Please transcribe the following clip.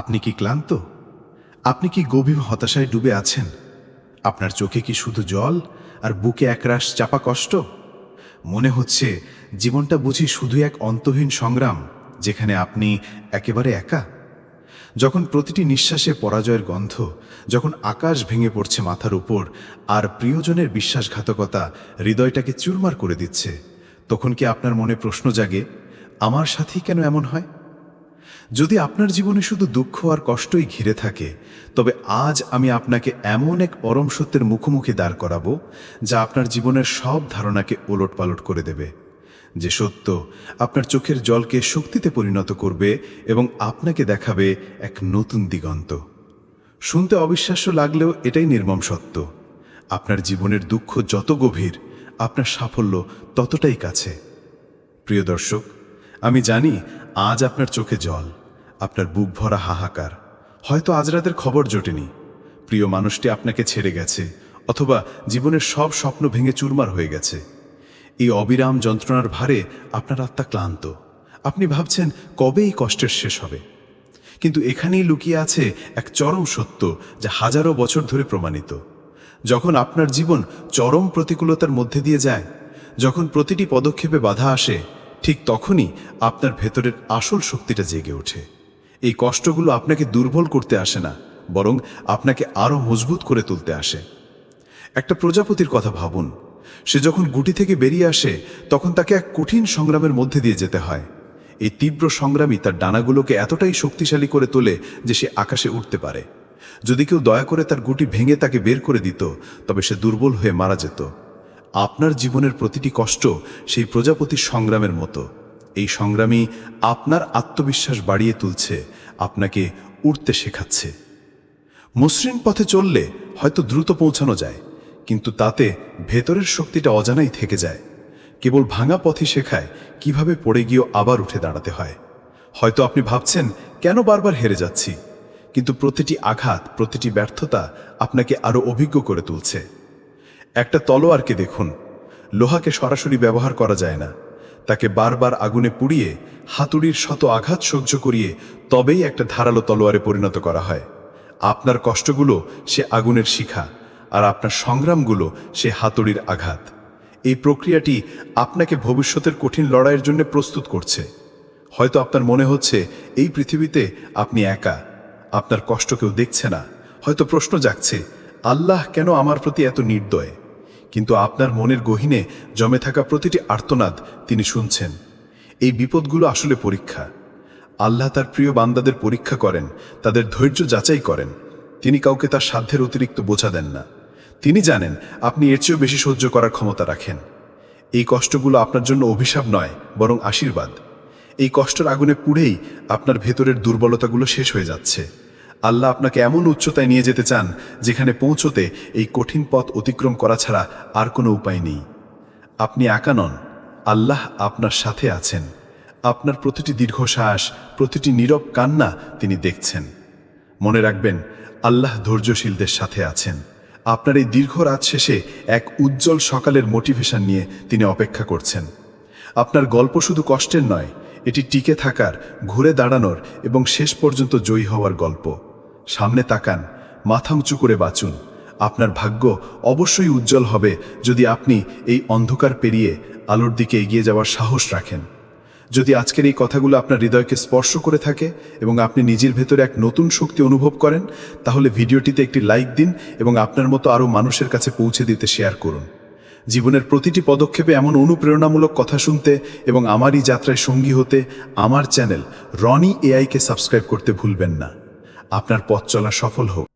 আপনি কি ক্লান্ত? আপনি কি গভীর হতাশায় ডুবে আছেন? আপনার চোখে কি শুধু জল আর বুকে একরাশ চাপা কষ্ট? মনে হচ্ছে জীবনটা বুঝি শুধু এক অন্তহীন সংগ্রাম, যেখানে আপনি একেবারে একা। যখন প্রতিটি নিঃশ্বাসে পরাজয়ের গন্ধ, যখন আকাশ ভেঙে পড়ছে মাথার উপর, আর প্রিয়জনের বিশ্বাসঘাতকতা হৃদয়টাকে চুরমার করে দিচ্ছে, তখন কি আপনার মনে প্রশ্ন জাগে, আমার সাথেই কেন এমন হয়? যদি আপনার জীবনে শুধু দুঃখ আর কষ্টই ঘিরে থাকে, তবে আজ আমি আপনাকে এমন এক পরম সত্যের মুখোমুখি দাঁড় করাবো, যা আপনার জীবনের সব ধারণাকে ওলটপালট করে দেবে। যে সত্য আপনার চোখের জলকে শক্তিতে পরিণত করবে এবং আপনাকে দেখাবে এক নতুন দিগন্ত। শুনতে অবিশ্বাস্য লাগলেও এটাই নির্মম সত্য। আপনার জীবনের দুঃখ যত গভীর, আপনার সাফল্য ততটাই কাছে। প্রিয় দর্শক, আমি জানি আজ আপনার চোখে জল, আপনার বুক ভরা হাহাকার। হয়তো আজ রাতের খবর জোটেনি। প্রিয় মানুষটি আপনাকে ছেড়ে গেছে, অথবা জীবনের সব স্বপ্ন ভেঙে চুরমার হয়ে গেছে। এই অবিরাম যন্ত্রণার ভারে আপনার আত্মা ক্লান্ত। আপনি ভাবছেন, কবে এই কষ্টের শেষ হবে? কিন্তু এখানেই লুকিয়ে আছে এক চরম সত্য যা হাজারো বছর ধরে প্রমাণিত। যখন আপনার জীবন চরম প্রতিকূলতার মধ্যে দিয়ে যায়, যখন প্রতিটি পদক্ষেপে বাধা আসে ঠিক তখনই আপনার ভেতরের আসল শক্তিটা জেগে ওঠে। এই কষ্টগুলো আপনাকে দুর্বল করতে আসে না, বরং আপনাকে আরও মজবুত করে তুলতে আসে। একটা প্রজাপতির কথা ভাবুন, সে যখন গুটি থেকে বেরিয়ে আসে, তখন তাকে এক কঠিন সংগ্রামের মধ্যে দিয়ে যেতে হয়। এই তীব্র সংগ্রামই তার ডানাগুলোকে এতটাই শক্তিশালী করে তোলে যে সে আকাশে উঠতে পারে। যদি কেউ দয়া করে তার গুটি ভেঙে তাকে বের করে দিত, তবে সে দুর্বল হয়ে মারা যেত। আপনার জীবনের প্রতিটি কষ্ট সেই প্রজাপতির সংগ্রামের মতো। এই সংগ্রামই আপনার আত্মবিশ্বাস বাড়িয়ে তুলছে, আপনাকে উঠতে শেখাচ্ছে। মসৃণ পথে চললে হয়তো দ্রুত পৌঁছানো যায়, কিন্তু তাতে ভেতরের শক্তিটা অজানাই থেকে যায়। কেবল ভাঙা পথই শেখায় কীভাবে পড়ে গিয়েও আবার উঠে দাঁড়াতে হয়। হয়তো আপনি ভাবছেন, কেন বারবার হেরে যাচ্ছি? কিন্তু প্রতিটি আঘাত, প্রতিটি ব্যর্থতা আপনাকে আরও অভিজ্ঞ করে তুলছে। একটা তলোয়ারকে দেখুন। লোহাকে সরাসরি ব্যবহার করা যায় না। তাকে বারবার আগুনে পুড়িয়ে, হাতুড়ির শত আঘাত সহ্য করিয়ে তবেই একটা ধারালো তলোয়ারে পরিণত করা হয়। আপনার কষ্টগুলো সে আগুনের শিখা, আর আপনার সংগ্রামগুলো সে হাতুড়ির আঘাত। এই প্রক্রিয়াটি আপনাকে ভবিষ্যতের কঠিন লড়াইয়ের জন্য প্রস্তুত করছে। হয়তো আপনার মনে হচ্ছে, এই পৃথিবীতে আপনি একা। আপনার কষ্ট কেউ দেখছে না। হয়তো প্রশ্ন জাগছে, আল্লাহ কেন আমার প্রতি এত নির্দয়? কিন্তু আপনার মনের গহীনে জমে থাকা প্রতিটি আর্তনাদ তিনি শুনছেন। এই বিপদগুলো আসলে পরীক্ষা। আল্লাহ তার প্রিয় বান্দাদের পরীক্ষা করেন, তাদের ধৈর্য যাচাই করেন। তিনি কাউকে তার সাধ্যের অতিরিক্ত বোঝা দেন না। তিনি জানেন, আপনি এর চেয়েও বেশি সহ্য করার ক্ষমতা রাখেন। এই কষ্টগুলো আপনার জন্য অভিশাপ নয়, বরং আশীর্বাদ। এই কষ্টের আগুনে পুড়েই আপনার ভেতরের দুর্বলতাগুলো শেষ হয়ে যাচ্ছে। আল্লাহ আপনাকে এমন উচ্চতায় নিয়ে যেতে চান, যেখানে পৌঁছতে এই কঠিন পথ অতিক্রম করা ছাড়া আর কোনো উপায় নেই। আপনি একা নন, আল্লাহ আপনার সাথে আছেন। আপনার প্রতিটি দীর্ঘশ্বাস, প্রতিটি নীরব কান্না তিনি দেখছেন। মনে রাখবেন, আল্লাহ ধৈর্যশীলদের সাথে আছেন। আপনার এই দীর্ঘ রাত শেষে এক উজ্জ্বল সকালের মোটিভেশন নিয়ে তিনি অপেক্ষা করছেন। আপনার গল্প শুধু কষ্টের নয়, এটি টিকে থাকার, ঘুরে দাঁড়ানোর এবং শেষ পর্যন্ত জয়ী হওয়ার গল্প। সামনে তাকান, মাথা উঁচু করে বাঁচুন। আপনার ভাগ্য অবশ্যই উজ্জ্বল হবে যদি আপনি এই অন্ধকার পেরিয়ে আলোর দিকে এগিয়ে যাওয়ার সাহস রাখেন। যদি আজকের এই কথাগুলো আপনার হৃদয়কে স্পর্শ করে থাকে এবং আপনি নিজের ভেতরে এক নতুন শক্তি অনুভব করেন, তাহলে ভিডিওটিতে একটি লাইক দিন এবং আপনার মতো আরও মানুষের কাছে পৌঁছে দিতে শেয়ার করুন। জীবনের প্রতিটি পদক্ষেপে এমন অনুপ্রেরণামূলক কথা শুনতে এবং আমারই যাত্রায় সঙ্গী হতে আমার চ্যানেল রনি এআইকে সাবস্ক্রাইব করতে ভুলবেন না। আপনার পথ চলা সফল হোক।